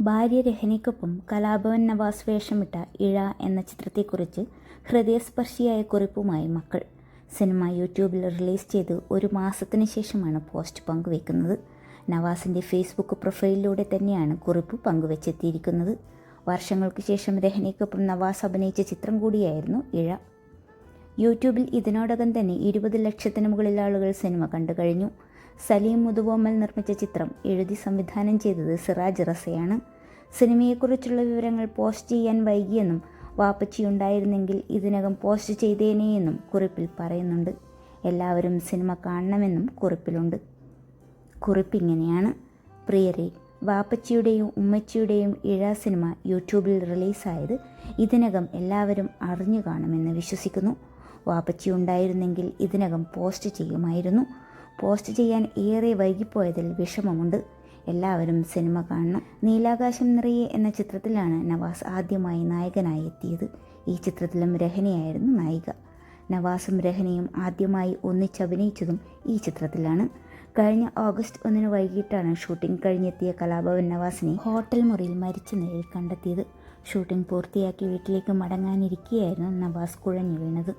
ഭാര്യ രഹനയ്ക്കൊപ്പം കലാഭവൻ നവാസ് വേഷമിട്ട ഇഴ എന്ന ചിത്രത്തെക്കുറിച്ച് ഹൃദയസ്പർശിയായ കുറിപ്പുമായി മക്കൾ. സിനിമ യൂട്യൂബിൽ റിലീസ് ചെയ്ത് ഒരു മാസത്തിന് ശേഷമാണ് പോസ്റ്റ് പങ്കുവെക്കുന്നത്. നവാസിന്റെ ഫേസ്ബുക്ക് പ്രൊഫൈലിലൂടെ തന്നെയാണ് കുറിപ്പ് പങ്കുവെച്ചെത്തിയിരിക്കുന്നത്. വർഷങ്ങൾക്ക് ശേഷം രഹനയ്ക്കൊപ്പം നവാസ് അഭിനയിച്ച ചിത്രം കൂടിയായിരുന്നു ഇഴ. യൂട്യൂബിൽ ഇതിനോടകം തന്നെ ഇരുപത് ലക്ഷത്തിന് മുകളിൽ ആളുകൾ സിനിമ കണ്ടു കഴിഞ്ഞു സലീം മുതുവോമൽ നിർമ്മിച്ച ചിത്രം എഴുതി സംവിധാനം ചെയ്തത് സിറാജ് റസയാണ്. സിനിമയെക്കുറിച്ചുള്ള വിവരങ്ങൾ പോസ്റ്റ് ചെയ്യാൻ വൈകിയെന്നും വാപ്പച്ചി ഉണ്ടായിരുന്നെങ്കിൽ ഇതിനകം പോസ്റ്റ് ചെയ്തേനേയെന്നും കുറിപ്പിൽ പറയുന്നുണ്ട്. എല്ലാവരും സിനിമ കാണണമെന്നും കുറിപ്പിലുണ്ട്. കുറിപ്പിങ്ങനെയാണ്. പ്രിയരെ വാപ്പച്ചിയുടെയും ഉമ്മച്ചിയുടെയും ഇഴ സിനിമ യൂട്യൂബിൽ റിലീസായത് ഇതിനകം എല്ലാവരും അറിഞ്ഞു കാണുമെന്ന് വിശ്വസിക്കുന്നു. വാപ്പച്ചി ഉണ്ടായിരുന്നെങ്കിൽ ഇതിനകം പോസ്റ്റ് ചെയ്യുമായിരുന്നു. പോസ്റ്റ് ചെയ്യാൻ ഏറെ വൈകിപ്പോയതിൽ വിഷമമുണ്ട്. എല്ലാവരും സിനിമ കാണണം. നീലാകാശം നിറയെ എന്ന ചിത്രത്തിലാണ് നവാസ് ആദ്യമായി നായകനായി എത്തിയത്. ഈ ചിത്രത്തിലും രഹനയായിരുന്നു നായിക. നവാസും രഹനയും ആദ്യമായി ഒന്നിച്ചഭിനയിച്ചതും ഈ ചിത്രത്തിലാണ്. കഴിഞ്ഞ ഓഗസ്റ്റ് ഒന്നിന് വൈകിട്ടാണ് ഷൂട്ടിംഗ് കഴിഞ്ഞെത്തിയ കലാഭവൻ നവാസിനെ ഹോട്ടൽ മുറിയിൽ മരിച്ച നിലയിൽ കണ്ടെത്തിയത്. ഷൂട്ടിംഗ് പൂർത്തിയാക്കി വീട്ടിലേക്ക് മടങ്ങാനിരിക്കെയായിരുന്നു നവാസ് കുഴഞ്ഞു വീണത്.